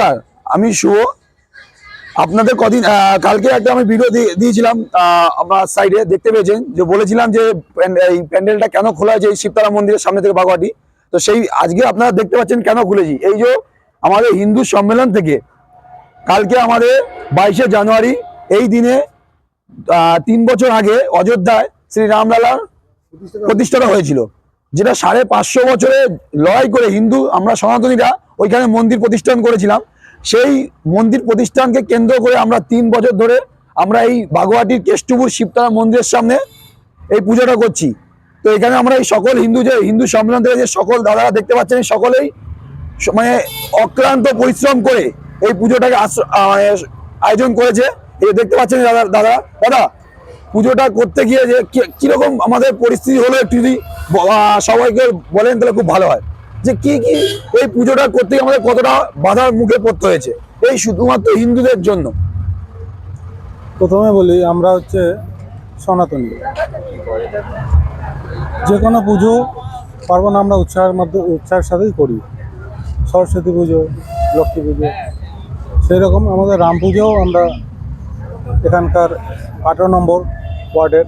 নমস্কার, আমি শুভ। আপনাদের কদিন কালকে একটা আমি ভিডিও দিয়েছিলাম আমার সাইডে দেখতে পেয়েছেন, যে বলেছিলাম যে এই প্যান্ডেলটা কেন খোলা হয়েছে, এই শিবতারা মন্দিরের সামনে থেকে বাগোয়াটি। তো সেই আজকে আপনারা দেখতে পাচ্ছেন কেন খুলেছি। এই যে আমাদের হিন্দু সম্মেলন থেকে, কালকে আমাদের বাইশে জানুয়ারি, এই দিনে তিন বছর আগে অযোধ্যায় শ্রী রামলালার প্রতিষ্ঠাতা হয়েছিল, যেটা সাড়ে পাঁচশো বছরে লড়াই করে হিন্দু, আমরা সনাতনীরা ওইখানে মন্দির প্রতিষ্ঠান করেছিলাম। সেই মন্দির প্রতিষ্ঠানকে কেন্দ্র করে আমরা তিন বছর ধরে আমরা এই বাগুয়াটির কেষ্টপুর শিবতারা মন্দিরের সামনে এই পুজোটা করছি। তো এখানে আমরা এই সকল হিন্দু যে, হিন্দু সম্মেলন থেকে যে সকল দাদারা দেখতে পাচ্ছেন সকলেই মানে অক্লান্ত পরিশ্রম করে এই পুজোটাকে মানে আয়োজন করেছে। এই দেখতে পাচ্ছেন দাদা দাদা দাদা, পুজোটা করতে গিয়ে যে কীরকম আমাদের পরিস্থিতি হলো একটু যদি সবাইকে বলেন তাহলে খুব ভালো হয়। যে কি কি এই পুজোটা করতে আমাদের কতটা বাধার মুখে পড়তে হয়েছে? এই শুধুমাত্র হিন্দুদের জন্য। প্রথমে বলি, আমরা হচ্ছে সনাতনী। যে কোনো পুজো পার্বণ আমরা উৎসাহের মধ্যে, উৎসাহের সাথেই করি। সরস্বতী পুজো, লক্ষ্মী পুজো সেই রকম আমাদের রাম পুজোও আমরা এখানকার আঠারো নম্বর ওয়ার্ডের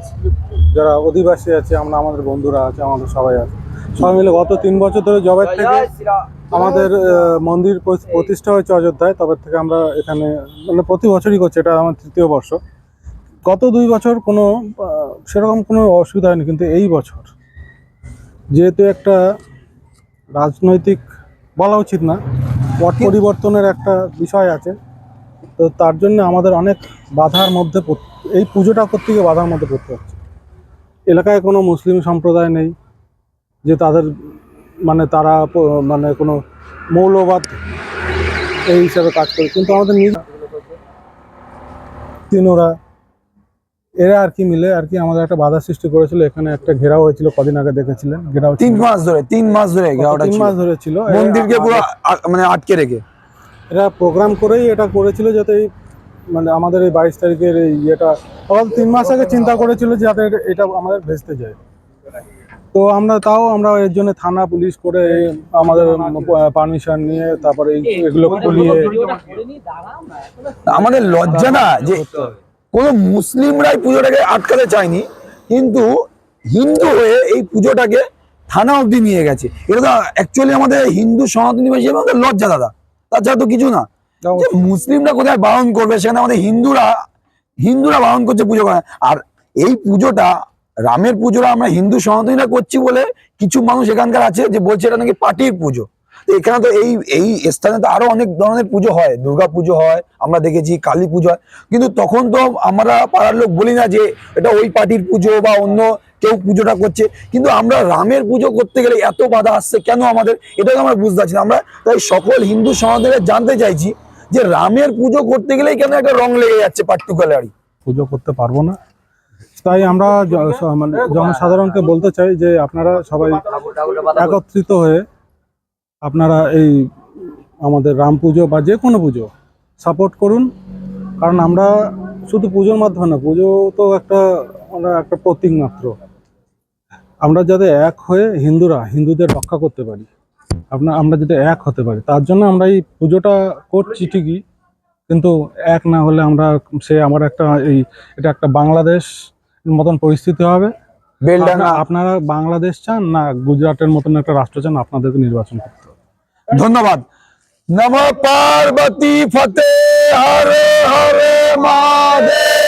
যারা অধিবাসী আছে, আমরা, আমাদের বন্ধুরা আছে, আমাদের সবাই আছে। সবাই মিলে গত তিন বছর ধরে জবের থেকে আমাদের মন্দির প্রতিষ্ঠা হয়েছে অযোধ্যায় তবে থেকে আমরা এখানে মানে প্রতি বছরই করছি এটা আমার তৃতীয় বর্ষ। গত দুই বছর কোনো সেরকম কোনো অসুবিধা হয়নি কিন্তু এই বছর যেহেতু একটা রাজনৈতিক বলা উচিত না পট পরিবর্তনের একটা বিষয় আছে তো তার জন্য আমাদের অনেক বাধার মধ্যে এই পুজোটা করতে গিয়ে বাধার মধ্যে পড়তে হচ্ছে। এলাকায় কোনো মুসলিম সম্প্রদায় নেই যে তাদের মানে তারা মানে কোনো মৌলবাদ এই হিসাবে কাজ করে। কিন্তু আমাদের নিজ তিনোরা এরা আর কি মিলে আর কি আমাদের একটা বাধা সৃষ্টি করেছিল। এখানে একটা ঘেরাও হয়েছিল কদিন আগে দেখেছিলেন? ঘেরাও তিন মাস ধরে তিন মাস ধরে ঘেরাওটা তিন মাস ধরে ছিল। মন্দিরকে পুরো মানে আটকে রেখে। এরা প্রোগ্রাম করেই এটা করেছিল যাতে এই মানে আমাদের এই বাইশ তারিখের এই ইয়েটা আবার তিন মাস আগে চিন্তা করেছিল যাতে এটা- এটা আমাদের ভেস্তে যায়। তো আমরা তাও আমরা এর জন্য থানা পুলিশ করে আমাদের পারমিশন নিয়ে তারপরে এগুলো খুলিয়ে আমাদের লজ্জা না যে কোনো মুসলিমরাই পুজোটাকে আটকাতে চায়নি কিন্তু হিন্দু হয়ে এই পুজোটাকে থানা অবধি নিয়ে গেছে। এটা তো অ্যাকচুয়ালি আমাদের হিন্দু সনাতনী হিসেবে আমাদের লজ্জা দাদা। তাছাড়া তো কিছু না। যে মুসলিমরা কোথায় বারণ করবে সেখানে আমাদের হিন্দুরা হিন্দুরা বারণ করছে পুজো করা আর এই পুজোটা রামের পুজোটা আমরা হিন্দু সনাতনীরা করছি বলে কিছু মানুষ এখানকার আছে যে বলছে এটা নাকি পার্টির পুজো। এখানে তো এই এই স্থানে তো আরও অনেক ধরনের পুজো হয়। দুর্গা পুজো হয়, আমরা দেখেছি কালী পুজো হয়। কিন্তু তখন তো আমরা পাড়ার লোক বলি না যে এটা ওই পার্টির পুজো বা অন্য কেউ পুজোটা করছে। কিন্তু আমরা রামের পুজো করতে গেলে এত বাধা আসছে কেন আমাদের? এটাকে আমরা বুঝতে পারছি না। আমরা তাই সকল হিন্দু সমাজের জানতে চাইছি যে রামের পুজো করতে গেলেই কেন একটা রং লেগে যাচ্ছে পার্টিকুলারই পুজো করতে পারব না। তাই আমরা মানে জনসাধারণকে বলতে চাই যে আপনারা সবাই একত্রিত হয়ে আপনারা এই আমাদের রাম পুজো বা যে কোনো পুজো সাপোর্ট করুন। কারণ আমরা শুধু পুজোর মাধ্যমে না, পুজো তো একটা আমরা একটা প্রতীক মাত্র। আমরা যাতে এক হয়ে হিন্দুরা, হিন্দুদের রক্ষা করতে পারি। আপনার আমরা যাতে এক হতে পারি। তার জন্য আমরা এই পুজোটা করছি ঠিকই, কিন্তু এক না হলে আমরা সে, আমার একটা এই, এটা একটা বাংলাদেশ মতন পরিস্থিতি হবে। আপনারা বাংলাদেশ চান না গুজরাটের মতন একটা রাষ্ট্র চান আপনাদেরকে নির্বাচন করতে হবে। ধন্যবাদ। নম পার্বতী ফতে হরে হরে মহাদেব।